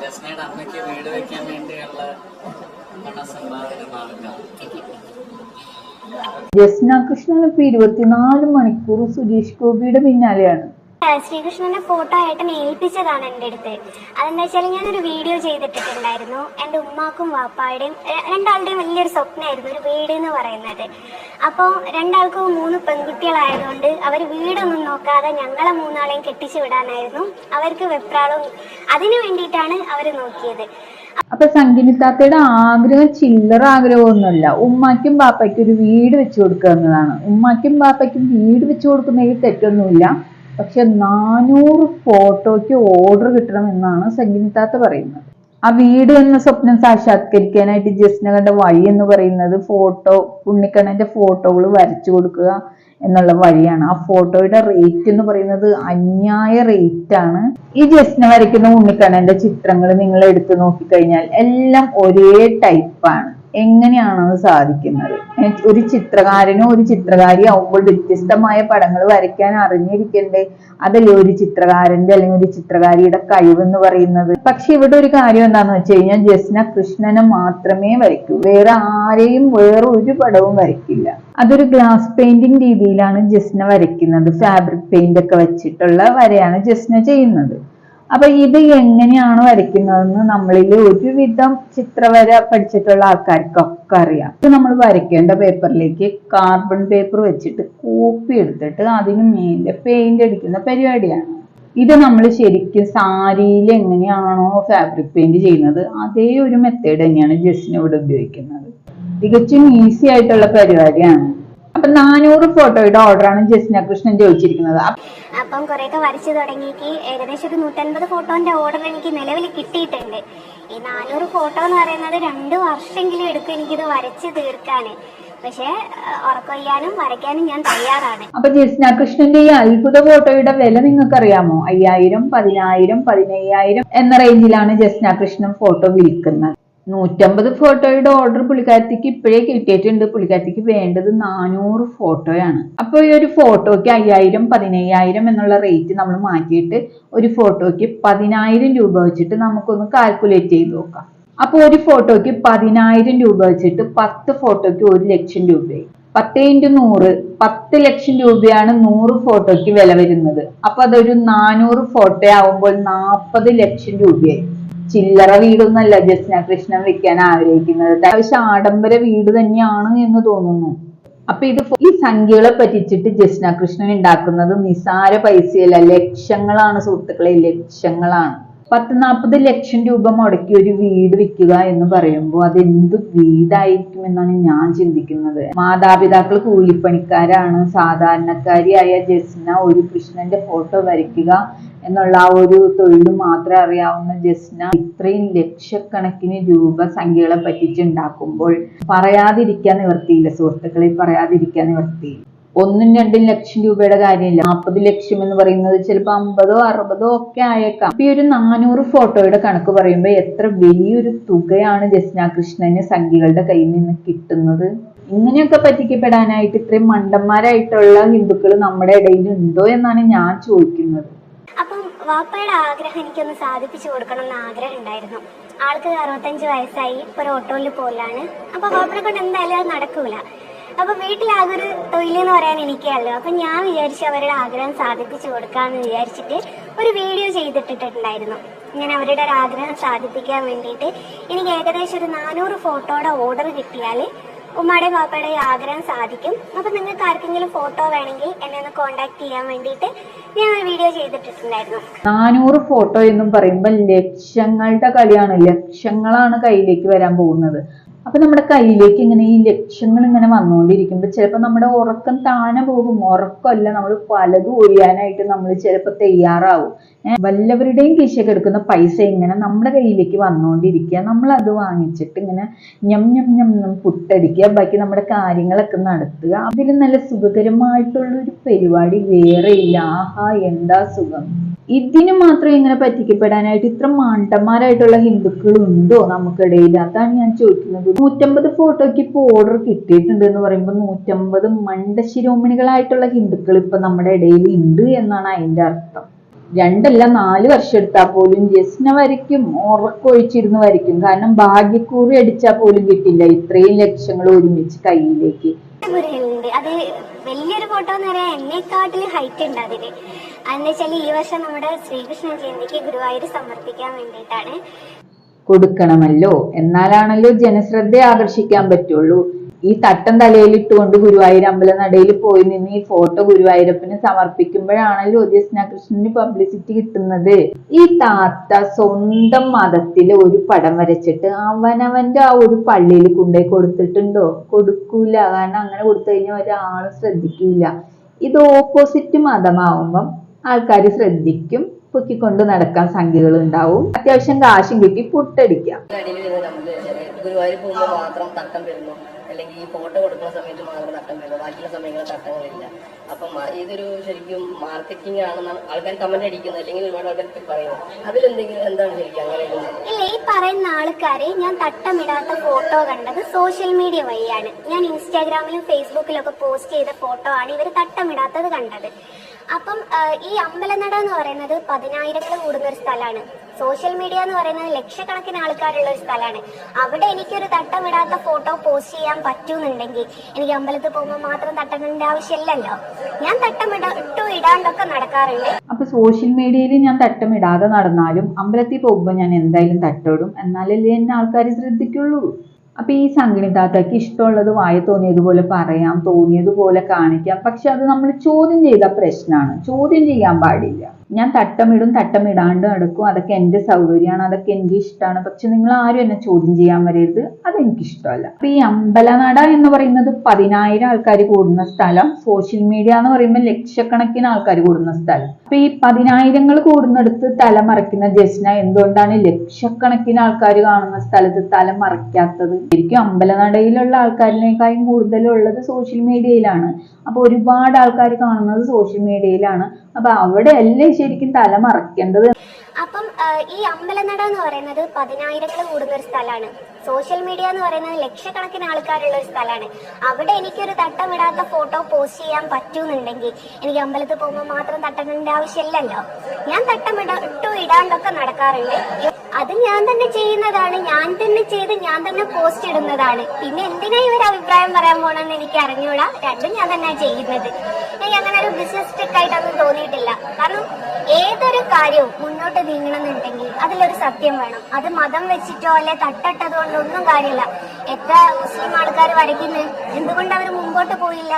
ജസ്നയുടെ അമ്മയ്ക്ക് വീട് വെക്കാൻ വേണ്ടിയുള്ള പണസമ്പാദന മാർഗം ജസ്ന കൃഷ്ണൻ ഇപ്പൊ ഇരുപത്തിനാല് മണിക്കൂർ സുരേഷ് ഗോപിയുടെ പിന്നാലെയാണ്. ശ്രീകൃഷ്ണന്റെ ഫോട്ടോ ഏട്ടൻ ഏൽപ്പിച്ചതാണ് എന്റെ അടുത്ത്. അതെന്താ വെച്ചാൽ ഞാനൊരു വീഡിയോ ചെയ്തിട്ടിട്ടുണ്ടായിരുന്നു. എന്റെ ഉമ്മാക്കും വാപ്പായുടെയും രണ്ടാളുടെയും വലിയൊരു സ്വപ്നമായിരുന്നു ഒരു വീട് എന്ന് പറയുന്നത്. അപ്പോൾ രണ്ടാൾക്കും മൂന്ന് പെൺകുട്ടികളായതുകൊണ്ട് അവർ വീടൊന്നും നോക്കാതെ ഞങ്ങളെ മൂന്നാളെയും കെട്ടിച്ചു വിടാനായിരുന്നു. അവർക്ക് വെപ്രാളും അതിനു വേണ്ടിയിട്ടാണ് അവർ നോക്കിയത്. അപ്പൊ സംഗീതാത്തയുടെ ആഗ്രഹം ചില്ലറ ആഗ്രഹമൊന്നുമല്ല. ഉമ്മാക്കും ബാപ്പയ്ക്കും ഒരു വീട് വെച്ചു കൊടുക്കുക എന്നതാണ്. ഉമ്മാക്കും ബാപ്പയ്ക്കും വീട് വെച്ചു കൊടുക്കുന്നതിൽ തെറ്റൊന്നുമില്ല. പക്ഷെ നാനൂറ് ഫോട്ടോയ്ക്ക് ഓർഡർ കിട്ടണം എന്നാണ് സംഗീതാത്ത പറയുന്നത്. ആ വീട് എന്ന സ്വപ്നം സാക്ഷാത്കരിക്കാനായിട്ട് ജസ്ന കണ്ട വഴി എന്ന് പറയുന്നത് ഫോട്ടോ ഉണ്ണിക്കണ്ണന്റെ ഫോട്ടോകൾ വരച്ചു കൊടുക്കുക എന്നുള്ള വഴിയാണ്. ആ ഫോട്ടോയുടെ റേറ്റ് എന്ന് പറയുന്നത് അന്യായ റേറ്റ് ആണ്. ഈ ജസ്ന വരയ്ക്കുന്ന ഉണ്ണിക്കണ്ണന്റെ ചിത്രങ്ങൾ നിങ്ങൾ എടുത്തു നോക്കിക്കഴിഞ്ഞാൽ എല്ലാം ഒരേ ടൈപ്പാണ് എങ്ങനെയാണ് അത് സാധിക്കുന്നത്? ഒരു ചിത്രകാരനോ ഒരു ചിത്രകാരി ആവുമ്പോൾ വ്യത്യസ്തമായ പടങ്ങൾ വരയ്ക്കാൻ അറിഞ്ഞിരിക്കണ്ടേ? അതല്ലേ ഒരു ചിത്രകാരന്റെ അല്ലെങ്കിൽ ഒരു ചിത്രകാരിയുടെ കഴിവെന്ന് പറയുന്നത്. പക്ഷെ ഇവിടെ ഒരു കാര്യം എന്താണെന്ന് വെച്ച് കഴിഞ്ഞാൽ ജസ്ന കൃഷ്ണനെ മാത്രമേ വരയ്ക്കൂ. വേറെ ആരെയും വേറെ ഒരു പടവും വരയ്ക്കില്ല. അതൊരു ഗ്ലാസ് പെയിന്റിംഗ് രീതിയിലാണ് ജസ്ന വരയ്ക്കുന്നത്. ഫാബ്രിക് പെയിന്റ് ഒക്കെ വെച്ചിട്ടുള്ള വരയാണ് ജസ്ന ചെയ്യുന്നത്. അപ്പൊ ഇത് എങ്ങനെയാണ് വരയ്ക്കുന്നതെന്ന് നമ്മളിൽ ഒരുവിധം ചിത്രവര പഠിച്ചിട്ടുള്ള ആൾക്കാർക്കൊക്കെ അറിയാം. ഇത് നമ്മൾ വരയ്ക്കേണ്ട പേപ്പറിലേക്ക് കാർബൺ പേപ്പർ വെച്ചിട്ട് കോപ്പി എടുത്തിട്ട് അതിന് മേലെ പെയിന്റ് അടിക്കുന്ന പരിപാടിയാണ്. ഇത് നമ്മൾ ശരിക്കും സാരിയിൽ എങ്ങനെയാണോ ഫാബ്രിക് പെയിന്റ് ചെയ്യുന്നത് അതേ ഒരു മെത്തേഡ് തന്നെയാണ് ജസ്റ്റിന് ഇവിടെ ഉപയോഗിക്കുന്നത്. തികച്ചും ഈസി ആയിട്ടുള്ള പരിപാടിയാണ്. അപ്പൊ നാനൂറ് ഫോട്ടോയുടെ ഓർഡറാണ് ജസ്ന കൃഷ്ണൻ ചോദിച്ചിരിക്കുന്നത്. അപ്പൊ കുറേയൊക്കെ വരച്ചു തുടങ്ങിയിട്ട് ഏകദേശം ഒരു നൂറ്റൻപത് ഫോട്ടോന്റെ ഓർഡർ എനിക്ക് നിലവിൽ കിട്ടിയിട്ടുണ്ട്. ഈ നാനൂറ് ഫോട്ടോ എന്ന് പറയുന്നത് രണ്ട് വർഷമെങ്കിലും എടുക്കും എനിക്കിത് വരച്ച് തീർക്കാന്. പക്ഷേ ഉറക്കൊയ്യാനും വരയ്ക്കാനും ഞാൻ തയ്യാറാണ്. അപ്പൊ ജസ്ന കൃഷ്ണന്റെ ഈ അത്ഭുത ഫോട്ടോയുടെ വില നിങ്ങൾക്ക് അറിയാമോ അയ്യായിരം പതിനായിരം പതിനയ്യായിരം എന്ന റേഞ്ചിലാണ് ജസ്ന കൃഷ്ണൻ ഫോട്ടോ വിൽക്കുന്നത്. നൂറ്റമ്പത് ഫോട്ടോയുടെ ഓർഡർ പുള്ളിക്കാരത്തിക്ക് ഇപ്പോഴേ കിട്ടിയിട്ടുണ്ട്. പുള്ളിക്കാരത്തിക്ക് വേണ്ടത് നാനൂറ് ഫോട്ടോയാണ്. അപ്പൊ ഈ ഒരു ഫോട്ടോയ്ക്ക് അയ്യായിരം പതിനയ്യായിരം എന്നുള്ള റേറ്റ് നമ്മൾ മാറ്റിയിട്ട് ഒരു ഫോട്ടോയ്ക്ക് പതിനായിരം രൂപ വെച്ചിട്ട് നമുക്കൊന്ന് കാൽക്കുലേറ്റ് ചെയ്ത് നോക്കാം. അപ്പൊ ഒരു ഫോട്ടോയ്ക്ക് പതിനായിരം രൂപ വെച്ചിട്ട് പത്ത് ഫോട്ടോയ്ക്ക് ഒരു ലക്ഷം രൂപയായി. പത്ത് ഇന്റു നൂറ് പത്ത് ലക്ഷം രൂപയാണ് നൂറ് ഫോട്ടോയ്ക്ക് വില വരുന്നത്. അപ്പൊ അതൊരു നാനൂറ് ഫോട്ടോ ആവുമ്പോൾ നാൽപ്പത് ലക്ഷം രൂപയായി. ചില്ലറ വീടൊന്നല്ല ജസ്ന കൃഷ്ണൻ വെക്കാൻ ആഗ്രഹിക്കുന്നത്. അത്യാവശ്യം ആഡംബര വീട് തന്നെയാണ് എന്ന് തോന്നുന്നു. അപ്പൊ ഇത് ഈ സംഖ്യകളെ പറ്റിച്ചിട്ട് ജസ്ന കൃഷ്ണൻ ഉണ്ടാക്കുന്നത് നിസാര പൈസയല്ല ലക്ഷങ്ങളാണ് സുഹൃത്തുക്കളെ ലക്ഷങ്ങളാണ്. പത്ത് നാൽപ്പത് ലക്ഷം രൂപ മുടക്കി ഒരു വീട് വിൽക്കുക എന്ന് പറയുമ്പോൾ അതെന്ത് വീടായിരിക്കും എന്നാണ് ഞാൻ ചിന്തിക്കുന്നത്. മാതാപിതാക്കൾ കൂലിപ്പണിക്കാരാണ്. സാധാരണക്കാരിയായ ജസ്ന ഒരു കൃഷ്ണന്റെ ഫോട്ടോ വരയ്ക്കുക എന്നുള്ള ആ ഒരു തൊഴിൽ മാത്രം അറിയാവുന്ന ജസ്ന ഇത്രയും ലക്ഷക്കണക്കിന് രൂപ സംഖ്യകളെ പറ്റിച്ചുണ്ടാക്കുമ്പോൾ പറയാതിരിക്കാൻ നിവർത്തിയില്ല സുഹൃത്തുക്കളെ പറയാതിരിക്കാൻ നിവർത്തിയില്ല. ഒന്നും രണ്ടും ലക്ഷം രൂപയുടെ കാര്യമില്ല. നാൽപ്പത് ലക്ഷം എന്ന് പറയുന്നത് ചിലപ്പോൾ അമ്പതോ അറുപതോ ഒക്കെ ആയേക്കാം. ഈ ഒരു നാനൂറ് ഫോട്ടോയുടെ കണക്ക് പറയുമ്പോൾ എത്ര വലിയൊരു തുകയാണ് ജസ്ന കൃഷ്ണന് സംഖ്യകളുടെ കയ്യിൽ നിന്ന് കിട്ടുന്നത്? ഇങ്ങനെയൊക്കെ പറ്റിക്കപ്പെടാനായിട്ട് ഇത്രയും മണ്ടന്മാരായിട്ടുള്ള ഹിന്ദുക്കൾ നമ്മുടെ ഇടയിൽ ഉണ്ടോ എന്നാണ് ഞാൻ ചോദിക്കുന്നത്. അപ്പം വാപ്പയുടെ ആഗ്രഹം എനിക്കൊന്ന് സാധിപ്പിച്ചു കൊടുക്കണം എന്ന് ആഗ്രഹം ഉണ്ടായിരുന്നു. ആൾക്ക് അറുപത്തഞ്ച് വയസ്സായി ഇപ്പൊ ഓട്ടോയിൽ പോലാണ് അപ്പൊ വാപ്പനെ കൊണ്ട് എന്തായാലും അത് നടക്കൂല. അപ്പൊ വീട്ടിലാകെ ഒരു തൊഴിലെന്ന് പറയാൻ എനിക്കേ ഉള്ളൂ അപ്പൊ ഞാൻ വിചാരിച്ചു അവരുടെ ആഗ്രഹം സാധിപ്പിച്ചു കൊടുക്കാന്ന് വിചാരിച്ചിട്ട് ഒരു വീഡിയോ ചെയ്തിട്ടിട്ടുണ്ടായിരുന്നു. ഇങ്ങനെ അവരുടെ ഒരു ആഗ്രഹം സാധിപ്പിക്കാൻ വേണ്ടിയിട്ട് എനിക്ക് ഏകദേശം ഒരു നാനൂറ് ഫോട്ടോയുടെ ഓർഡർ കിട്ടിയാൽ ഉമ്മയുടെയും പാപ്പയുടെ ആഗ്രഹം സാധിക്കും. അപ്പൊ നിങ്ങൾക്ക് ആർക്കെങ്കിലും ഫോട്ടോ വേണമെങ്കിൽ എന്നെ ഒന്ന് കോണ്ടാക്ട് ചെയ്യാൻ വേണ്ടിയിട്ട് ഞാൻ ഒരു വീഡിയോ ചെയ്തിട്ടിട്ടുണ്ടായിരുന്നു. നാനൂറ് ഫോട്ടോ എന്നും പറയുമ്പോൾ ലക്ഷങ്ങളുടെ കളിയാണ്. ലക്ഷങ്ങളാണ് കയ്യിലേക്ക് വരാൻ പോകുന്നത്. അപ്പൊ നമ്മുടെ കയ്യിലേക്ക് ഇങ്ങനെ ഈ ലക്ഷ്യങ്ങൾ ഇങ്ങനെ വന്നുകൊണ്ടിരിക്കുമ്പോൾ ചിലപ്പോൾ നമ്മുടെ ഉറക്കം താനെ പോകും. ഉറക്കമല്ല നമ്മൾ പലതും ഒഴിയാനായിട്ട് നമ്മൾ ചിലപ്പോൾ തയ്യാറാവും. വല്ലവരുടെയും കീശ കിടക്കുന്ന പൈസ ഇങ്ങനെ നമ്മുടെ കയ്യിലേക്ക് വന്നുകൊണ്ടിരിക്കുക. നമ്മൾ അത് വാങ്ങിച്ചിട്ട് ഇങ്ങനെ ഞം ഞം ഞം ഞം പുട്ടടിക്കുക. ബാക്കി നമ്മുടെ കാര്യങ്ങളൊക്കെ നടത്തുക. അതിൽ നല്ല സുഖകരമായിട്ടുള്ള ഒരു പരിപാടി വേറെ ഇല്ല. ആഹാ എന്താ സുഖം? ഇതിന് മാത്രം ഇങ്ങനെ പറ്റിക്കപ്പെടാനായിട്ട് ഇത്ര മാണ്ടന്മാരായിട്ടുള്ള ഹിന്ദുക്കൾ ഉണ്ടോ നമുക്കിടയിൽ? അതാണ് ഞാൻ ചോദിക്കുന്നത്. നൂറ്റമ്പത് ഫോട്ടോയ്ക്ക് ഇപ്പോൾ ഓർഡർ കിട്ടിയിട്ടുണ്ട് എന്ന് പറയുമ്പോൾ നൂറ്റമ്പത് മണ്ടശിരോമണികളായിട്ടുള്ള ഹിന്ദുക്കൾ ഇപ്പൊ നമ്മുടെ ഇടയിൽ ഉണ്ട് എന്നാണ് അതിന്റെ അർത്ഥം. രണ്ടല്ല നാല് വർഷം എടുത്താൽ പോലും ജസ്ന വരയ്ക്കും ഉറക്കൊഴിച്ചിരുന്ന് വരയ്ക്കും. കാരണം ഭാഗ്യക്കൂറി അടിച്ചാൽ പോലും കിട്ടില്ല ഇത്രയും ലക്ഷങ്ങൾ ഒരുമിച്ച് കയ്യിലേക്ക്. ഗുരുവുണ്ട് അത് വലിയൊരു ഫോട്ടോ എന്ന് പറയാൻ എന്നെക്കാട്ടിൽ ഹൈറ്റ് ഉണ്ട് അതെന്ന് വെച്ചാൽ ഈ വർഷം നമ്മുടെ ശ്രീകൃഷ്ണ ജയന്തിക്ക് ഗുരുവായൂർ സമർപ്പിക്കാൻ വേണ്ടിയിട്ടാണ്. കൊടുക്കണമല്ലോ. എന്നാലാണല്ലോ ജനശ്രദ്ധ ആകർഷിക്കാൻ പറ്റുള്ളൂ. ഈ തട്ടം തലയിൽ ഇട്ടുകൊണ്ട് ഗുരുവായൂർ അമ്പലനടയിൽ പോയി നിന്ന് ഈ ഫോട്ടോ ഗുരുവായൂരപ്പന് സമർപ്പിക്കുമ്പോഴാണല്ലോ ജസ്ന കൃഷ്ണന് പബ്ലിസിറ്റി കിട്ടുന്നത്. ഈ താത്ത സ്വന്തം മതത്തിലെ ഒരു പടം വരച്ചിട്ട് അവനവന്റെ ആ ഒരു പള്ളിയിൽ കൊണ്ടുപോയി കൊടുത്തിട്ടുണ്ടോ? കൊടുക്കൂല. കാരണം അങ്ങനെ കൊടുത്തു കഴിഞ്ഞാൽ ഒരാളും ശ്രദ്ധിക്കില്ല ഇത് ഓപ്പോസിറ്റ് മതമാവുമ്പം ആൾക്കാർ ശ്രദ്ധിക്കും. പൊക്കിക്കൊണ്ട് നടക്കാൻ സംഖ്യകൾ ഉണ്ടാവും. അത്യാവശ്യം കാശും കിട്ടി പുട്ടടിക്കാം. ഗുരുവായൂർ പോകുമ്പോൾ മാത്രം തട്ടം വരുന്നു അല്ലെങ്കിൽ ഈ ഫോട്ടോ കൊടുക്കുന്ന സമയത്ത് മാത്രം തട്ടം വരുന്നത് ബാക്കിയുള്ള സമയങ്ങളിൽ തട്ടങ്ങളില്ല അപ്പം ഇതൊരു ശരിക്കും മാർക്കറ്റിംഗ് ആണെന്നാണ് ആൾക്കാർ കമന്റ് അടിക്കുന്നത്. അല്ലെങ്കിൽ ഒരുപാട് ആൾക്കാർ പറയുന്നത്. അതിലെന്തെങ്കിലും എന്താണ് ശരിക്കും അങ്ങനെ ഇല്ല ഈ പറയുന്ന ആൾക്കാരെ ഞാൻ തട്ടമിടാത്ത ഫോട്ടോ കണ്ടത് സോഷ്യൽ മീഡിയ വഴിയാണ്. ഞാൻ ഇൻസ്റ്റാഗ്രാമിലും ഫേസ്ബുക്കിലും ഒക്കെ പോസ്റ്റ് ചെയ്ത ഫോട്ടോ ആണ് ഇവർ തട്ടമിടാത്തത് കണ്ടത്. അപ്പം ഈ അമ്പലനട എന്ന് പറയുന്നത് പതിനായിരങ്ങൾ കൂടുന്ന ഒരു സ്ഥലമാണ്. സോഷ്യൽ മീഡിയ എന്ന് പറയുന്നത് ലക്ഷക്കണക്കിന് ആൾക്കാരുള്ള ഒരു സ്ഥലമാണ്. അവിടെ എനിക്കൊരു തട്ടമിടാത്ത ഫോട്ടോ പോസ്റ്റ് ചെയ്യാൻ പറ്റുന്നുണ്ടെങ്കിൽ എനിക്ക് അമ്പലത്തിൽ പോകുമ്പോൾ മാത്രം തട്ടമിടേണ്ട ആവശ്യമില്ലല്ലോ. ഞാൻ തട്ടമിട ഇട്ടു ഇടാണ്ടൊക്കെ നടക്കാറുണ്ട്. അപ്പൊ സോഷ്യൽ മീഡിയയിൽ ഞാൻ തട്ടമിടാതെ നടന്നാലും അമ്പലത്തിൽ പോകുമ്പോൾ ഞാൻ എന്തായാലും തട്ടമിടും. എന്നാലല്ലേ എന്നെ ആൾക്കാർ ശ്രദ്ധിക്കുള്ളൂ. അപ്പൊ ഈ സംഗണിതാത്തക്ക് ഇഷ്ടമുള്ളത് വായ തോന്നിയതുപോലെ പറയാം തോന്നിയതുപോലെ കാണിക്കാം. പക്ഷെ അത് നമ്മൾ ചോദ്യം ചെയ്ത പ്രശ്നമാണ്. ചോദ്യം ചെയ്യാൻ പാടില്ല. ഞാൻ തട്ടമിടും തട്ടമിടാണ്ട് നടക്കും. അതൊക്കെ എന്റെ സൗകര്യമാണ് അതൊക്കെ എനിക്ക് ഇഷ്ടമാണ്. പക്ഷെ നിങ്ങൾ ആരും എന്നെ ചോദ്യം ചെയ്യാൻ വരരുത്. അതെനിക്ക് ഇഷ്ടമല്ല അപ്പൊ ഈ അമ്പലനട എന്ന് പറയുന്നത് പതിനായിരം ആൾക്കാർ കൂടുന്ന സ്ഥലം. സോഷ്യൽ മീഡിയ എന്ന് പറയുമ്പോൾ ലക്ഷക്കണക്കിന് ആൾക്കാർ കൂടുന്ന സ്ഥലം. അപ്പൊ ഈ പതിനായിരങ്ങൾ കൂടുന്നിടത്ത് തല മറയ്ക്കുന്ന ജസ്ന എന്തുകൊണ്ടാണ് ലക്ഷക്കണക്കിന് ആൾക്കാർ കാണുന്ന സ്ഥലത്ത് തല മറയ്ക്കാത്തത്? ശരിക്കും അമ്പലനടയിലുള്ള ആൾക്കാരിനേക്കാളും കൂടുതലുള്ളത് സോഷ്യൽ മീഡിയയിലാണ്. അപ്പോൾ ഒരുപാട് ആൾക്കാർ കാണുന്നത് സോഷ്യൽ മീഡിയയിലാണ്. അപ്പൊ അവിടെ അല്ലേ ശരിക്കും തല മറക്കേണ്ടത്? അപ്പം ഈ അമ്പലനട എന്ന് പറയുന്നത് പതിനായിരങ്ങൾ കൂടുന്ന ഒരു സ്ഥലമാണ്. സോഷ്യൽ മീഡിയ എന്ന് പറയുന്നത് ലക്ഷക്കണക്കിന് ആൾക്കാരുള്ള ഒരു സ്ഥലമാണ്. അവിടെ എനിക്കൊരു തട്ടമിടാത്ത ഫോട്ടോ പോസ്റ്റ് ചെയ്യാൻ പറ്റുന്നുണ്ടെങ്കിൽ എനിക്ക് അമ്പലത്തിൽ പോകുമ്പോൾ മാത്രം തട്ടമിടേണ്ട ആവശ്യമില്ലല്ലോ. ഞാൻ തട്ടമിട ഇട്ടു ഇടാണ്ടൊക്കെ നടക്കാറുണ്ട്. അത് ഞാൻ തന്നെ ചെയ്യുന്നതാണ് ഞാൻ തന്നെ ചെയ്ത് ഞാൻ തന്നെ പോസ്റ്റ് ഇടുന്നതാണ്. പിന്നെ എന്തിനാ ഇവർ അഭിപ്രായം പറയാൻ പോണെന്ന് എനിക്ക് അറിഞ്ഞൂടാ. രണ്ടും ഞാൻ തന്നെ ചെയ്യുന്നത്. എനിക്ക് അങ്ങനെ ഒരു ബിസിനസ് ടെക് ആയിട്ടൊന്നും തോന്നിയിട്ടില്ല. കാരണം ഏതൊരു കാര്യവും മുന്നോട്ട് നീങ്ങണമെന്നുണ്ടെങ്കിൽ അതിലൊരു സത്യം വേണം. അത് മതം വെച്ചിട്ടോ അല്ലെ തട്ടട്ടത് കൊണ്ടോ ഒന്നും കാര്യമില്ല. എത്ര മുസ്ലിം ആൾക്കാർ വരയ്ക്കുന്നത് എന്തുകൊണ്ട് അവർ മുമ്പോട്ട് പോയില്ല?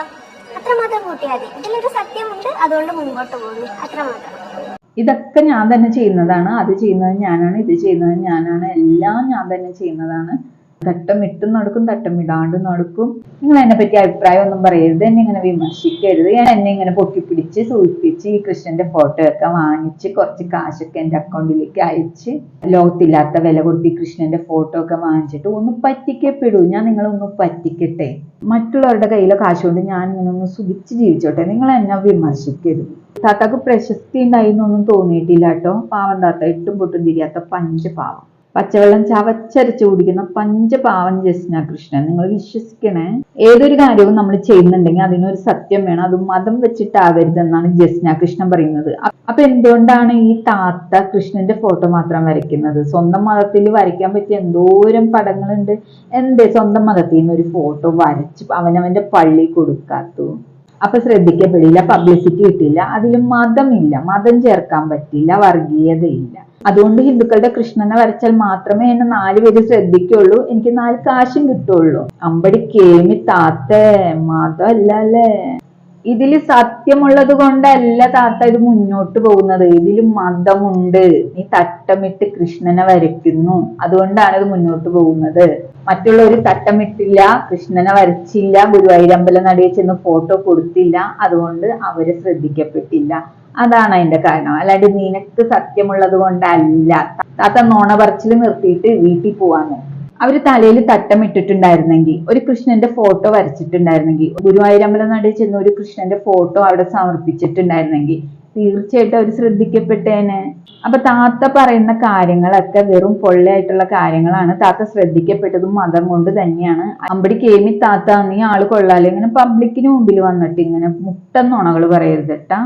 അത്ര മതം കൂട്ടിയാൽ മതി. ഇതിലൊരു സത്യമുണ്ട് അതുകൊണ്ട് മുമ്പോട്ട് പോകുന്നു. അത്ര മാത്രം ഇതൊക്കെ ഞാൻ തന്നെ ചെയ്യുന്നതാണ്. അത് ചെയ്യുന്നത് ഞാനാണ് ഇത് ചെയ്യുന്നത് ഞാനാണ്. എല്ലാം ഞാൻ തന്നെ ചെയ്യുന്നതാണ്. തട്ടം ഇട്ടും നടക്കും തട്ടം ഇടാണ്ട് നടക്കും. നിങ്ങൾ എന്നെ പറ്റി അഭിപ്രായം ഒന്നും പറയരുത്. എന്നെ ഇങ്ങനെ വിമർശിക്കരുത്. ഞാൻ എന്നെ ഇങ്ങനെ പൊട്ടിപ്പിടിച്ച് സൂചിപ്പിച്ച് ഈ കൃഷ്ണന്റെ ഫോട്ടോ ഒക്കെ വാങ്ങിച്ച് കുറച്ച് കാശൊക്കെ എന്റെ അക്കൗണ്ടിലേക്ക് അയച്ച് ലോകത്തില്ലാത്ത വില കൊടുത്ത് ഈ കൃഷ്ണന്റെ ഫോട്ടോ ഒക്കെ വാങ്ങിച്ചിട്ട് ഒന്ന് പറ്റിക്കപ്പെടൂ. ഞാൻ നിങ്ങളെ ഒന്ന് പറ്റിക്കട്ടെ. മറ്റുള്ളവരുടെ കയ്യിലെ കാശ് കൊണ്ട് ഞാൻ ഇങ്ങനെ ഒന്ന് സുഖിച്ച് ജീവിച്ചോട്ടെ. നിങ്ങൾ എന്നെ വിമർശിക്കരുത്. താത്താക്ക് പ്രശസ്തി ഉണ്ടായിന്നൊന്നും തോന്നിയിട്ടില്ല കേട്ടോ. പാവം താത്ത എട്ടും പൊട്ടും തിരിയാത്ത പഞ്ചപാവം പച്ചവെള്ളം ചവച്ചരച്ച് കുടിക്കുന്ന പഞ്ചപാവൻ ജസ്ന കൃഷ്ണൻ. നിങ്ങൾ വിശ്വസിക്കണേ. ഏതൊരു കാര്യവും നമ്മൾ ചെയ്യുന്നുണ്ടെങ്കിൽ അതിനൊരു സത്യം വേണം. അത് മതം വെച്ചിട്ടാവരുതെന്നാണ് ജസ്ന കൃഷ്ണൻ പറയുന്നത്. അപ്പൊ എന്തുകൊണ്ടാണ് ഈ താത്ത കൃഷ്ണന്റെ ഫോട്ടോ മാത്രം വരയ്ക്കുന്നത്? സ്വന്തം മതത്തിൽ വരയ്ക്കാൻ പറ്റിയ എന്തോരം പടങ്ങളുണ്ട്. എന്തേ സ്വന്തം മതത്തിൽ നിന്ന് ഒരു ഫോട്ടോ വരച്ച് അവനവന്റെ പള്ളി കൊടുക്കാത്തു അപ്പൊ ശ്രദ്ധിക്കപ്പെടില്ല പബ്ലിസിറ്റി കിട്ടില്ല അതിൽ മതമില്ല മതം ചേർക്കാൻ പറ്റില്ല വർഗീയതയില്ല. അതുകൊണ്ട് ഹിന്ദുക്കളുടെ കൃഷ്ണനെ വരച്ചാൽ മാത്രമേ എന്നെ നാല് പേര് ശ്രദ്ധിക്കുള്ളൂ എനിക്ക് നാല് കാശും കിട്ടുള്ളൂ. അമ്പടി കേമി താത്തേ മതമല്ല അല്ലേ ഇതിൽ സത്യമുള്ളത് കൊണ്ടല്ല താത്ത ഇത് മുന്നോട്ട് പോകുന്നത്. ഇതിൽ മതമുണ്ട്. നീ തട്ടമിട്ട് കൃഷ്ണനെ വരയ്ക്കുന്നു. അതുകൊണ്ടാണ് ഇത് മുന്നോട്ട് പോകുന്നത്. മറ്റുള്ളവർ തട്ടമിട്ടില്ല കൃഷ്ണനെ വരച്ചില്ല ഗുരുവായൂരമ്പലം നടയിൽ ചെന്ന് ഫോട്ടോ കൊടുത്തില്ല അതുകൊണ്ട് അവർ ശ്രദ്ധിക്കപ്പെട്ടില്ല. അതാണ് അതിന്റെ കാരണം. അല്ലാണ്ട് നിനക്ക് സത്യമുള്ളത് കൊണ്ടല്ല. താത്ത നോണ പറച്ചിൽ നിർത്തിയിട്ട് വീട്ടിൽ പോവാന്ന് അവർ തലയിൽ തട്ടം ഇട്ടിട്ടുണ്ടായിരുന്നെങ്കിൽ ഒരു കൃഷ്ണന്റെ ഫോട്ടോ വരച്ചിട്ടുണ്ടായിരുന്നെങ്കിൽ ഗുരുവായൂരമ്പലം നടയിൽ ചെന്ന് ഒരു കൃഷ്ണന്റെ ഫോട്ടോ അവിടെ സമർപ്പിച്ചിട്ടുണ്ടായിരുന്നെങ്കിൽ തീർച്ചയായിട്ടും അവർ ശ്രദ്ധിക്കപ്പെട്ടേനെ. അപ്പൊ താത്ത പറയുന്ന കാര്യങ്ങളൊക്കെ വെറും പൊള്ളയായിട്ടുള്ള കാര്യങ്ങളാണ് താത്ത ശ്രദ്ധിക്കപ്പെട്ടതും മതം കൊണ്ട് തന്നെയാണ്. അമ്പടി കേമി താത്ത നീ ആൾ കൊള്ളാലോ. ഇങ്ങനെ പബ്ലിക്കിന് മുമ്പിൽ വന്നിട്ട് ഇങ്ങനെ മുട്ട നുണകൾ പറയരുത് കേട്ടാ